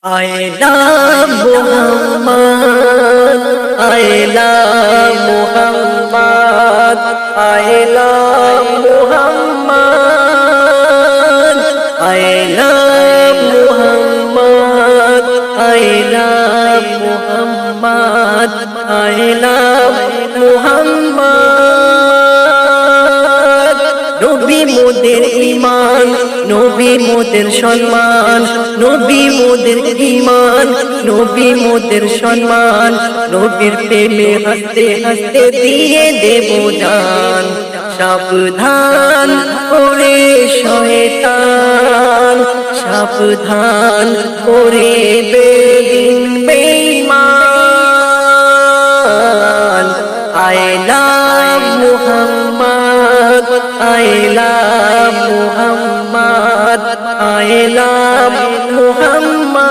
I love Muhammad. I love Muhammad. I নবী মোদের ইমান নবী মোদের সম্মান, নবী মোদের ইমান নবী মোদের সম্মান, নবীর প্রেমে হাসতে হাসতে দিয়ে দেব জান সাবধান করে শয়তান, সাবধান করে বেদিন I love Muhammad Muhammad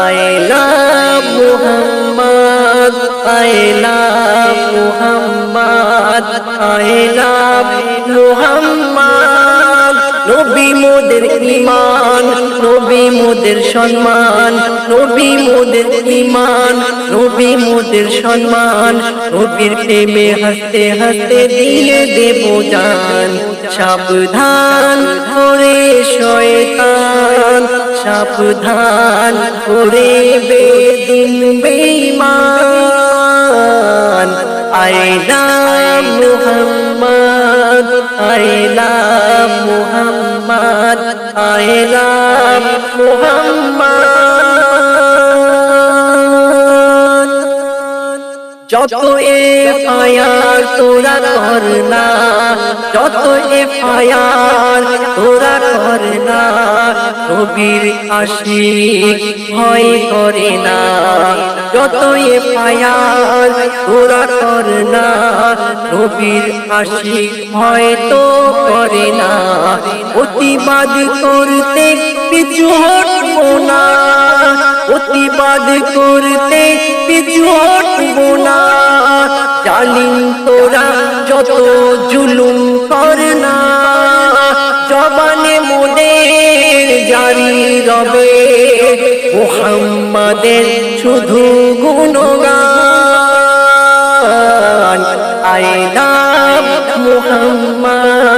I love Muhammad I love Muhammad I love Muhammad নবী মোদের ইমান মোদের সম্মান, নবী মোদের ইমান নবী মোদের সম্মান, নবীর প্রেমে হাসতে হাসতে দিয়ে দেব জান। সাবধান করে শয়তান, সাবধান করে বেদিন বেঈমান। I love Muhammad I love Muhammad যত এ ফায়ার তোরা কর না যত এ ফায়ার তোরা কর না, নবীর আশিক ভয় করে না। যত এ ফায়ার তোরা কর না, নবীর আশিক ভয় তো করে না। প্রতিবাদ করতে পিছু হটবো না প্রতিবাদ করতে পিছু হটবো না জালিম তোরা যত জুলুম কর না, জবানে মোদের জারি রবে। মোহাম্মদের শুধু গুণগান love Muhammad.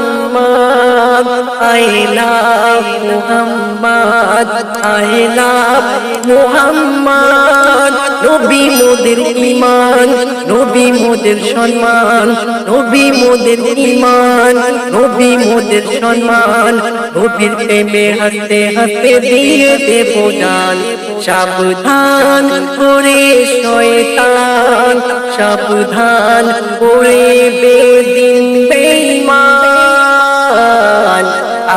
সম্মান, নবী মোদের ইমান নবী মোদের সম্মান। নবীর প্রেমে দিয়ে দেব জান সাবধান করে শয়তান, সাবধান করে বেদিন